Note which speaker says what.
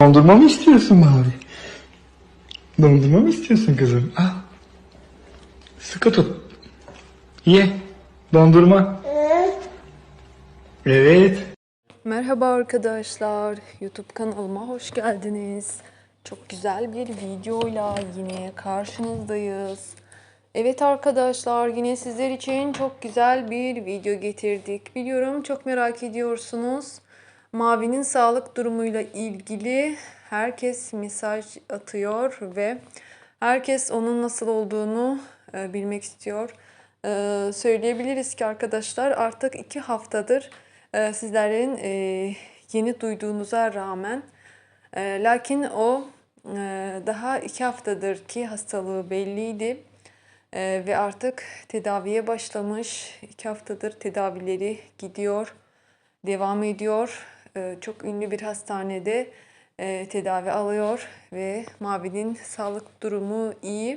Speaker 1: Dondurma mı istiyorsun Mavi? Dondurma mı istiyorsun kızım? Al. Sıkı tut. Ye. Dondurma. Evet.
Speaker 2: Merhaba arkadaşlar. YouTube kanalıma hoş geldiniz. Çok güzel bir videoyla yine karşınızdayız. Evet arkadaşlar yine sizler için çok güzel bir video getirdik. Biliyorum çok merak ediyorsunuz. Mavi'nin sağlık durumuyla ilgili herkes mesaj atıyor ve herkes onun nasıl olduğunu e, bilmek istiyor. E, söyleyebiliriz ki arkadaşlar artık iki haftadır e, sizlerin yeni duyduğunuza rağmen lakin o daha iki haftadır ki hastalığı belliydi. Ve artık tedaviye başlamış. İki haftadır tedavileri gidiyor, devam ediyor. Ee, çok ünlü bir hastanede e, tedavi alıyor ve Mavi'nin sağlık durumu iyi.